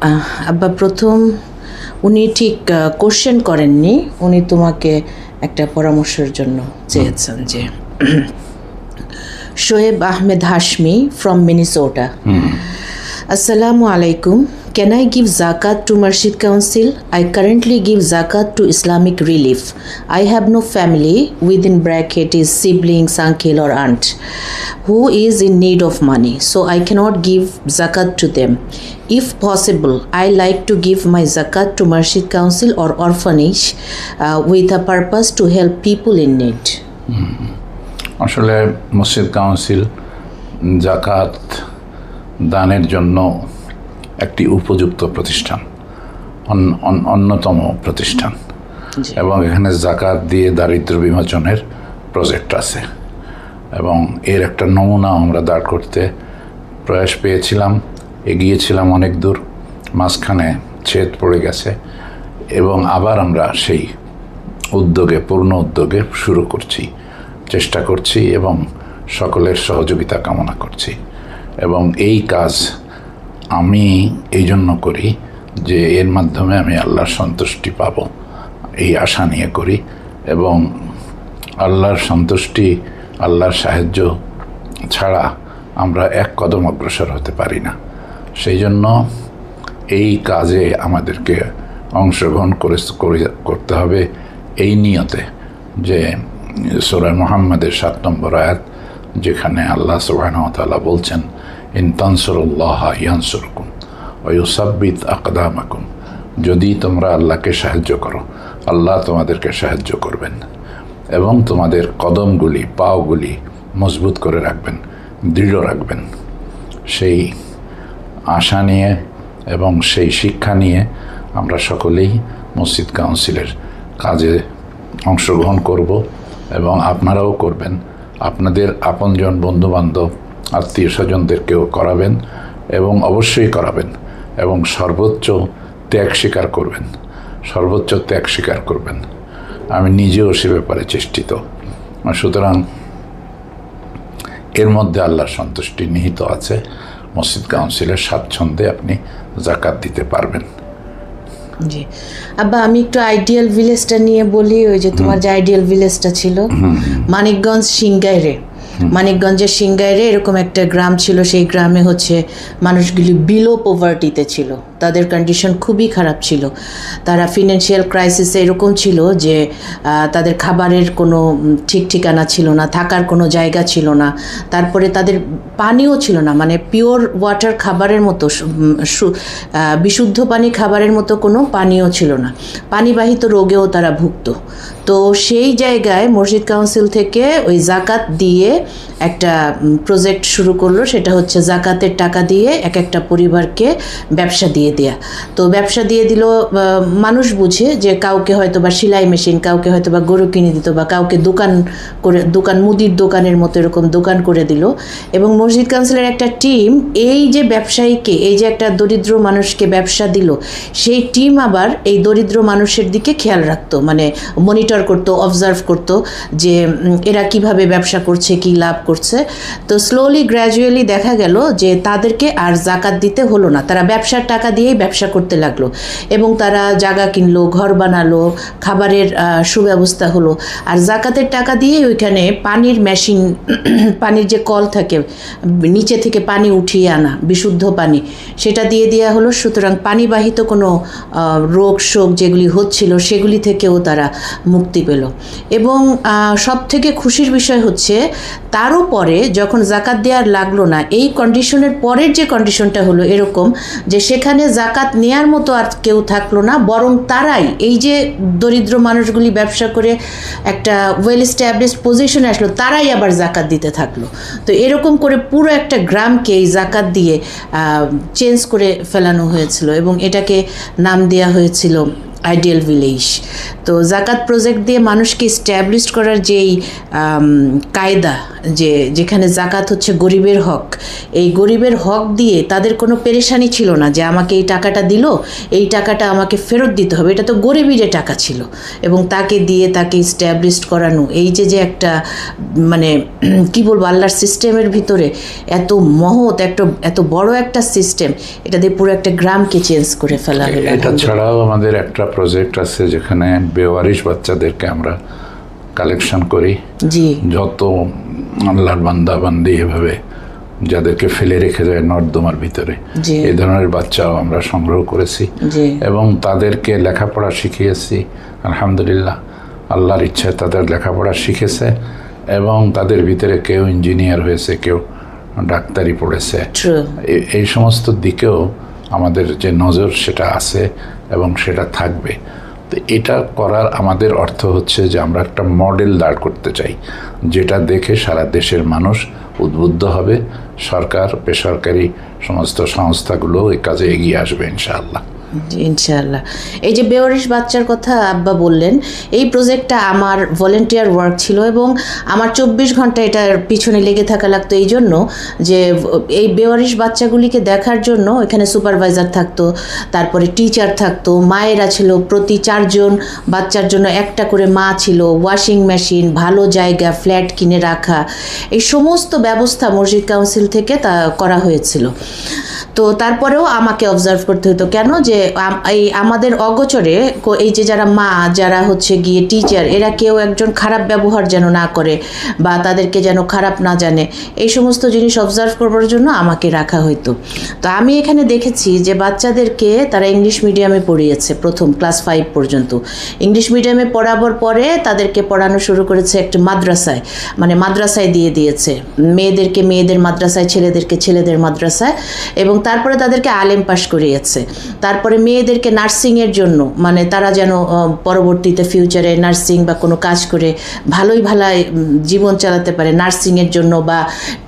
আব্বা প্রথম উনি ঠিক কোশ্চেন করেননি। উনি তোমাকে একটা পরামর্শের জন্য চেয়েছেন যে শোয়েব আহমেদ হাশমি ফ্রম মিনিসোটা আসসালামু alaikum. Can I give zakat to Masjid Council? I currently give zakat to Islamic Relief. I have no family within bracket is siblings, uncle or aunt who is in need of money, so I cannot give zakat to them. If possible, I like to give my zakat to Masjid Council or orphanage uh, with a purpose to help people in need. আসলে মসজিদ council জাকাত দানের জন্য একটি উপযুক্ত প্রতিষ্ঠান on- on- অন্যতম প্রতিষ্ঠান। এবং এখানে জাকাত দিয়ে দারিদ্র বিমোচনের প্রজেক্ট আছে। এবং এর একটা নমুনা আমরা দাঁড় করতে প্রয়াস পেয়েছিলাম এগিয়েছিলাম অনেক দূর মাঝখানে ছেদ পড়ে গেছে এবং আবার আমরা সেই উদ্যোগে পূর্ণ উদ্যোগে শুরু করছি চেষ্টা করছি এবং সকলের সহযোগিতা কামনা করছি। এবং এই কাজ আমি এই জন্য করি যে এর মাধ্যমে আমি আল্লাহর সন্তুষ্টি পাব। এই আশা নিয়ে করি এবং আল্লাহর সন্তুষ্টি, আল্লাহর সাহায্য ছাড়া আমরা এক কদম অগ্রসর হতে পারি না। সেই জন্য এই কাজে আমাদেরকে অংশগ্রহণ করে, করে- করতে হবে এই নিয়তে যে সোরা মোহাম্মদের সাত নম্বর আয়াত যেখানে আল্লাহ সুবাহতালা বলছেন ইন তানসরুল্লাহ ইয়ানসুরকুম ওয়ুসাব্বিত আকদামাকুম যদি তোমরা আল্লাহকে সাহায্য করো, আল্লাহ তোমাদেরকে সাহায্য করবেন এবং তোমাদের কদমগুলি, পাওগুলি মজবুত করে রাখবেন, দৃঢ় রাখবেন। সেই আশা নিয়ে এবং সেই শিক্ষা নিয়ে আমরা সকলেই মসজিদ কাউন্সিলের কাজে অংশগ্রহণ করব এবং আপনারাও করবেন। আপনাদের আপনজন বন্ধুবান্ধব আত্মীয় স্বজনদেরকেও করাবেন এবং অবশ্যই করাবেন এবং সর্বোচ্চ ত্যাগ স্বীকার করবেন সর্বোচ্চ ত্যাগ স্বীকার করবেন। আমি নিজেও সে ব্যাপারে চেষ্টিত। সুতরাং এর মধ্যে আল্লাহর সন্তুষ্টি নিহিত আছে। মসজিদ কাউন্সিলের স্বাচ্ছন্দ্যে আপনি জাকাত দিতে পারবেন। জি। আব্বা আমি একটু আইডিয়াল ভিলেজটা নিয়ে বলি ওই যে তোমার যে আইডিয়াল ভিলেজটা ছিল। মানিকগঞ্জ সিংগাইরে। মানিকগঞ্জের সিংগাইরে এরকম একটা গ্রাম ছিল, সেই গ্রামে হচ্ছে মানুষগুলি বিলো পোভার্টিতে ছিল। তাদের কন্ডিশন খুবই খারাপ ছিল। তারা ফিনান্সিয়াল ক্রাইসিসে এরকম ছিল যে তাদের খাবারের কোনো ঠিক ঠিকানা ছিল না, থাকার কোনো জায়গা ছিল না। তারপরে তাদের পানিও ছিল না মানে পিওর ওয়াটার খাবারের মতো বিশুদ্ধ পানি খাবারের মতো কোনো পানীয় ছিল না। পানিবাহিত রোগেও তারা ভুগত। তো সেই জায়গায় মসজিদ কাউন্সিল থেকে ওই জাকাত দিয়ে একটা প্রজেক্ট শুরু করল, সেটা হচ্ছে জাকাতের টাকা দিয়ে এক একটা পরিবারকে ব্যবসা দিয়ে দেয়া। তো ব্যবসা দিয়ে দিল মানুষ বুঝে যে কাউকে হয়তো বা সেলাই মেশিন কাউকে হয়তো বা গরু কিনে দিত বা কাউকে দোকান করে, দোকান, মুদির দোকানের মতো এরকম দোকান করে দিল। এবং মসজিদ কাউন্সিলের একটা টিম এই যে ব্যবসায়ীকে, এই যে একটা দরিদ্র মানুষকে ব্যবসা দিল, সেই টিম আবার এই দরিদ্র মানুষের দিকে খেয়াল রাখতো। মানে মনিটর করতো অবজার্ভ করতো যে এরা কীভাবে ব্যবসা করছে, কি লাভ করছে। তো স্লোলি গ্র্যাজুয়ালি দেখা গেল যে তাদেরকে আর জাকাত দিতে হলো না। তারা ব্যবসার টাকা দিয়েই ব্যবসা করতে লাগল এবং তারা জায়গা কিনলো, ঘর বানালো, খাবারের সুব্যবস্থা হলো। আর জাকাতের টাকা দিয়ে ওইখানে পানির মেশিন পানির যে কল থাকে, নিচে থেকে পানি উঠিয়ে আনা, বিশুদ্ধ পানি, সেটা দিয়ে দেওয়া হলো। সুতরাং পানিবাহিত কোনো রোগ শোক যেগুলি হচ্ছিল, সেগুলি থেকেও তারা মুক্তি পেল। এবং সব থেকে খুশির বিষয় হচ্ছে তারও পরে যখন জাকাত দেওয়ার লাগল না, এই কন্ডিশনের পরের যে কন্ডিশনটা হলো এরকম যে সেখানে জাকাত নেয়ার মতো আর কেউ থাকল না, বরং তারাই এই যে দরিদ্র মানুষগুলি ব্যবসা করে একটা ওয়েল স্ট্যাবলিশ পজিশনে আসলো, তারাই আবার জাকাত দিতে থাকল। তো এরকম করে পুরো একটা গ্রামকে এই জাকাত দিয়ে চেঞ্জ করে ফেলানো হয়েছিল এবং এটাকে নাম দেওয়া হয়েছিল আইডিয়াল ভিলেজ। তো জাকাত প্রজেক্ট দিয়ে মানুষকে স্ট্যাবলিশ করার যেই কায়দা, যে যেখানে জাকাত হচ্ছে গরিবের হক, এই গরিবের হক দিয়ে তাদের কোনো পেরেশানি ছিল না যে আমাকে এই টাকাটা দিল, এই টাকাটা আমাকে ফেরত দিতে হবে। এটা তো গরিবের টাকা ছিল এবং তাকে দিয়ে তাকে স্ট্যাবলিশ করানো, এই যে যে একটা মানে কি বলব, আল্লাহর সিস্টেমের ভিতরে এত মহৎ, একটা, এত বড় একটা সিস্টেম, এটা দিয়ে পুরো একটা গ্রামকে চেঞ্জ করে ফেলা হলো। এটা ছাড়াও আমাদের একটা প্রজেক্ট আছে যেখানে বেওয়ারিশ বাচ্চাদেরকে আমরা কালেকশন করি। যত আল্লাহর বান্দা বান্দি এভাবে যাদেরকে ফেলে রেখে যায় নর্দমার ভিতরে। এই ধরনের বাচ্চাও আমরা সংগ্রহ করেছি এবং তাদেরকে লেখাপড়া শিখিয়েছি। আলহামদুলিল্লাহ আল্লাহর ইচ্ছায় তাদের লেখাপড়া শিখেছে এবং তাদের ভিতরে কেউ ইঞ্জিনিয়ার হয়েছে কেউ ডাক্তারি পড়েছে। এই সমস্ত দিকেও আমাদের যে নজর সেটা আছে। এবং সেটা থাকবে। তো এটা করার আমাদের অর্থ হচ্ছে যে আমরা একটা মডেল দাঁড় করতে চাই, যেটা দেখে সারা দেশের মানুষ উদ্বুদ্ধ হবে। সরকার, বেসরকারি সমস্ত সংস্থাগুলো এই কাজে এগিয়ে আসবে ইনশাআল্লাহ। ইনশাআল্লাহ। এই যে বেওয়ারিশ বাচ্চার কথা আব্বা বললেন, এই প্রজেক্টটা আমার ভলেন্টিয়ার ওয়ার্ক ছিল এবং আমার চব্বিশ ঘণ্টা এটার পিছনে লেগে থাকা লাগতো। এই জন্য যে এই বেওয়ারিশ বাচ্চাগুলিকে দেখার জন্য এখানে সুপারভাইজার থাকতো, তারপরে টিচার থাকতো, মায়েরা ছিল প্রতি চারজন বাচ্চার জন্য একটা করে মা ছিল ওয়াশিং মেশিন ভালো জায়গা ফ্ল্যাট কিনে রাখা, এই সমস্ত ব্যবস্থা মসজিদ কাউন্সিল থেকে তা করা হয়েছিল। তো তারপরেও আমাকে অবজার্ভ করতে হতো। কেন? যে এই আমাদের অগোচরে এই যে যারা মা, যারা হচ্ছে গিয়ে টিচার এরা কেউ একজন খারাপ ব্যবহার যেন না করে বা তাদেরকে যেন খারাপ না জানে। এই সমস্ত জিনিস অবজার্ভ করবার জন্য আমাকে রাখা হতো তো আমি এখানে দেখেছি যে বাচ্চাদেরকে তারা ইংলিশ মিডিয়ামে পড়িয়েছে প্রথম ক্লাস ফাইভ পর্যন্ত। ইংলিশ মিডিয়ামে পড়াবার পরে তাদেরকে পড়ানো শুরু করেছে একটা মাদ্রাসায়। মানে মাদ্রাসায় দিয়ে দিয়েছে। মেয়েদেরকে মেয়েদের মাদ্রাসায়, ছেলেদেরকে ছেলেদের মাদ্রাসায়। এবং তারপরে তাদেরকে আলেম পাশ করিয়েছে। তারপরে মেয়েদেরকে নার্সিংয়ের জন্য মানে তারা যেন পরবর্তীতে ফিউচারে নার্সিং বা কোনো কাজ করে ভালোই ভালাই জীবন চালাতে পারে নার্সিংয়ের জন্য বা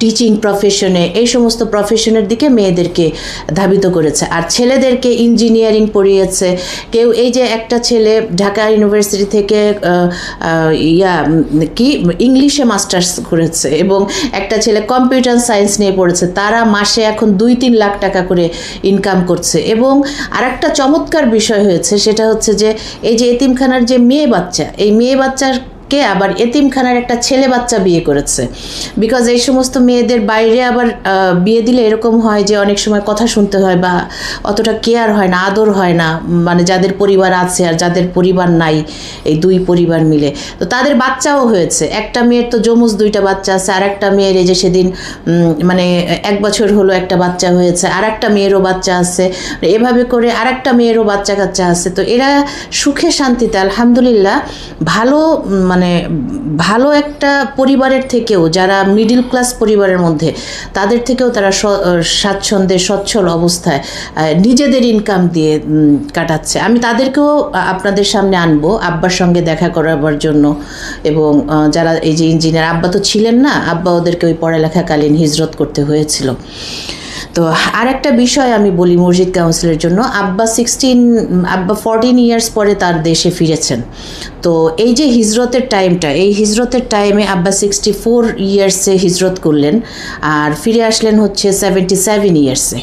টিচিং প্রফেশনে এই সমস্ত প্রফেশনের দিকে মেয়েদেরকে ধাবিত করেছে। আর ছেলেদেরকে ইঞ্জিনিয়ারিং পড়িয়েছে। কেউ এই যে একটা ছেলে ঢাকা ইউনিভার্সিটি থেকে ইয়া কি, ইংলিশে মাস্টার্স করেছে এবং একটা ছেলে কম্পিউটার সায়েন্স নিয়ে পড়েছে, তারা মাসে এখন দুই তিন লাখ টাকা করে ইনকাম করছে এবং আরেকটা চমৎকার বিষয় হয়েছে, সেটা হচ্ছে যে এই যে এতিমখানার যে মেয়ে বাচ্চা, এই মেয়ে বাচ্চার কে আবার এতিমখানার একটা ছেলে বাচ্চা বিয়ে করেছে। বিকজ এই সমস্ত মেয়েদের বাইরে আবার বিয়ে দিলে এরকম হয় যে অনেক সময় কথা শুনতে হয় বা অতটা কেয়ার হয় না আদর হয় না। মানে যাদের পরিবার আছে আর যাদের পরিবার নাই এই দুই পরিবার মিলে। তো তাদের বাচ্চাও হয়েছে। একটা মেয়ের তো যমুজ দুইটা বাচ্চা আছে আর একটা মেয়ের এই যে সেদিন মানে এক বছর হলো একটা বাচ্চা হয়েছে আর একটা মেয়েরও বাচ্চা আছে। এভাবে করে আর একটা মেয়েরও বাচ্চা কাচ্চা আছে। তো এরা সুখে শান্তিতে আলহামদুলিল্লাহ ভালো উম, মানে ভালো একটা পরিবারের থেকেও, যারা মিডিল ক্লাস পরিবারের মধ্যে, তাদের থেকেও তারা স্বাচ্ছন্দ্যে সচ্ছল অবস্থায় নিজেদের ইনকাম দিয়ে কাটাচ্ছে। আমি তাদেরকেও আপনাদের সামনে আনব, আব্বার সঙ্গে দেখা করাবার জন্য। এবং যারা এই যে ইঞ্জিনিয়ার আব্বা তো ছিলেন না, আব্বা ওদেরকে ওই পড়ালেখাকালীন হিজরত করতে হয়েছিল। তো আর একটা বিষয় আমি বলি মসজিদ কাউন্সিলের জন্য, আব্বা সিক্সটিন আব্বা ফোরটিন ইয়ার্স পরে তার দেশে ফিরেছেন। তো এই যে হিজরতের টাইমটা এই হিজরতের টাইমে আব্বা সিক্সটি ফোর ইয়ার্সে হিজরত করলেন, আর ফিরে আসলেন হচ্ছে সেভেন্টি সেভেন ইয়ার্সে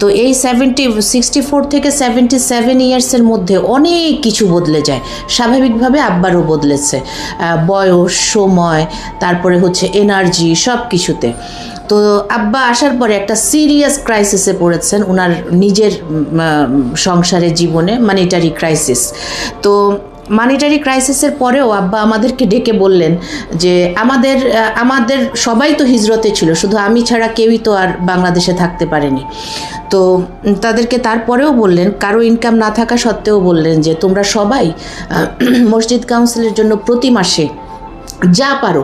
তো এই সেভেন্টি সিক্সটি ফোর থেকে সেভেন্টি সেভেন ইয়ার্সের মধ্যে অনেক কিছু বদলে যায়। স্বাভাবিকভাবে আব্বারও বদলেছে। বয়স, সময়, তারপরে হচ্ছে এনার্জি সব কিছুতে তো আব্বা আসার পরে একটা সিরিয়াস ক্রাইসিসে পড়েছেন ওনার নিজের সংসারের জীবনে মানিটারি ক্রাইসিস তো মানিটারি ক্রাইসিসের পরেও আব্বা আমাদেরকে ডেকে বললেন যে, আমাদের আমাদের সবাই তো হিজরতে ছিল, শুধু আমি ছাড়া কেউই তো আর বাংলাদেশে থাকতে পারেনি। তো তাদেরকে তারপরেও বললেন, কারও ইনকাম না থাকা সত্ত্বেও বললেন যে, তোমরা সবাই মসজিদ কাউন্সিলের জন্য প্রতি মাসে যা পারো।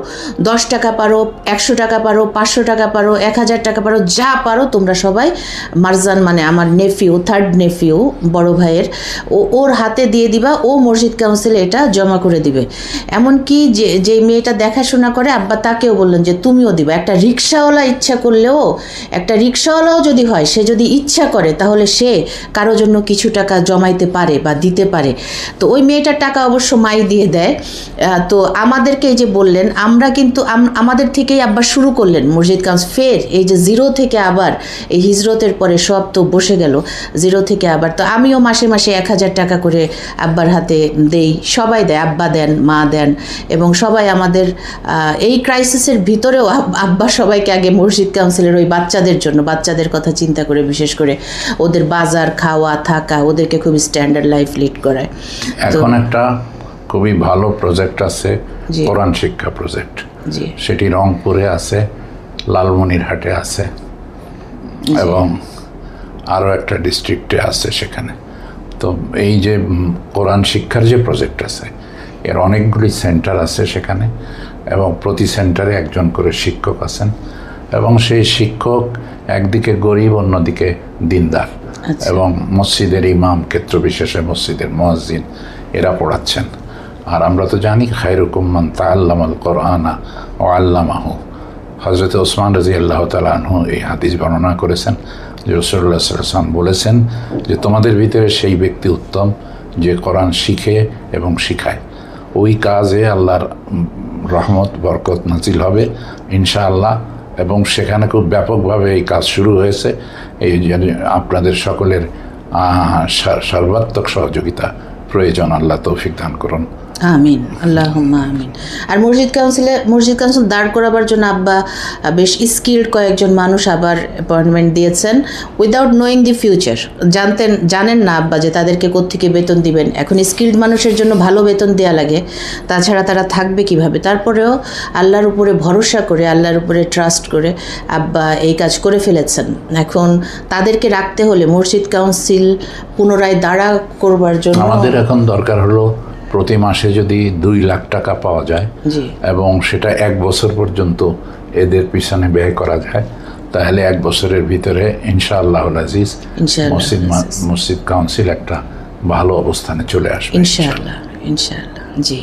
দশ টাকা পারো, একশো টাকা পারো, পাঁচশো টাকা পারো, এক হাজার টাকা পারো, যা পারো তোমরা সবাই। মারজান মানে আমার নেফিউ থার্ড নেফিউ বড় ভাইয়ের। ও, ওর হাতে দিয়ে দিবা, ও মসজিদ কাউন্সিলে এটা জমা করে দিবে। এমনকি যে যে মেয়েটা দেখাশোনা করে, আব্বা তাকেও বললেন যে, তুমিও দিবা। একটা রিক্সাওয়ালা ইচ্ছা করলেও, একটা রিক্সাওয়ালাও যদি হয়, সে যদি ইচ্ছা করে, তাহলে সে কারও জন্য কিছু টাকা জমাইতে পারে বা দিতে পারে। তো ওই মেয়েটার টাকা অবশ্য মাই দিয়ে দেয়। তো আমাদেরকে এই যে বললেন, আমরা কিন্তু আমাদের থেকেই আব্বা শুরু করলেন। মসজিদ কাউন্স ফের এই যে জিরো থেকে আবার এই হিজরতের পরে সব তো বসে গেল, জিরো থেকে আবার। তো আমিও মাসে মাসে এক হাজার টাকা করে আব্বার হাতে দেই, সবাই দেয়, আব্বা দেন, মা দেন এবং সবাই আমাদের এই ক্রাইসিসের ভিতরেও আব- আব্বা সবাইকে আগে মসজিদ কাউন্সিলের ওই বাচ্চাদের জন্য, বাচ্চাদের কথা চিন্তা করে, বিশেষ করে ওদের বাজার, খাওয়া, থাকা, ওদেরকে খুব স্ট্যান্ডার্ড লাইফ লিড করায়। এখন একটা খুবই ভালো প্রজেক্ট আছে। কোরআন শিক্ষা প্রজেক্ট সেটি রংপুরে আছে লালমনিরহাটে আছে এবং আরও একটা ডিস্ট্রিক্টে আছে সেখানে। তো এই যে কোরআন শিক্ষার যে প্রজেক্ট আছে এর অনেকগুলি সেন্টার আছে সেখানে এবং প্রতি সেন্টারে একজন করে শিক্ষক আছেন এবং সেই শিক্ষক একদিকে গরিব অন্যদিকে দিনদার। আচ্ছা। এবং মসজিদের ইমাম ক্ষেত্র বিশেষে মসজিদের মসজিদ এরা পড়াচ্ছেন। আর আমরা তো জানি খায়রুকুম্মান তাল্লামাল কোরআনা ও আল্লামাহু। হজরত ওসমান রাজি আল্লাহ তালু এই হাদিস বর্ণনা করেছেন, যে রসুল্লাহ সাল্লাম বলেছেন যে তোমাদের ভিতরে সেই ব্যক্তি উত্তম যে কোরআন শিখে এবং শিখায়। ওই কাজে আল্লাহর রহমত, বরকত নাজিল হবে ইনশাআল্লাহ এবং সেখানে খুব ব্যাপকভাবে এই কাজ শুরু হয়েছে। এই আপনাদের সকলের সর্বাত্মক সহযোগিতা প্রয়োজন। আল্লাহ তৌফিক দান করুন। আমিন আল্লাহ আমিন। আর মসজিদ কাউন্সিলে, মসজিদ কাউন্সিল দাঁড় করাবার জন্য আব্বা বেশ স্কিল্ড কয়েকজন মানুষ আবার অ্যাপয়েন্টমেন্ট দিয়েছেন। উইদাউট নোয়িং দি ফিউচার জানতেন, জানেন না আব্বা যে তাদেরকে কোত্থেকে বেতন দিবেন। এখন স্কিল্ড মানুষের জন্য ভালো বেতন দেওয়া লাগে, তাছাড়া তারা থাকবে কীভাবে? তারপরেও আল্লাহর উপরে ভরসা করে, আল্লাহর উপরে ট্রাস্ট করে আব্বা এই কাজ করে ফেলেছেন। এখন তাদেরকে রাখতে হলে মসজিদ কাউন্সিল পুনরায় দাঁড়া করবার জন্য আমাদের এখন দরকার হলো প্রতি মাসে যদি দুই লাখ টাকা পাওয়া যায় এবং সেটা এক বছর পর্যন্ত এদের পিছনে ব্যয় করা যায় তাহলে এক বছরের ভিতরে ইনশাআল্লাহ আজিজ মসজিদ মসজিদ কাউন্সিল একটা ভালো অবস্থানে চলে আসবে ইনশাআল্লাহ ইনশাআল্লাহ জি।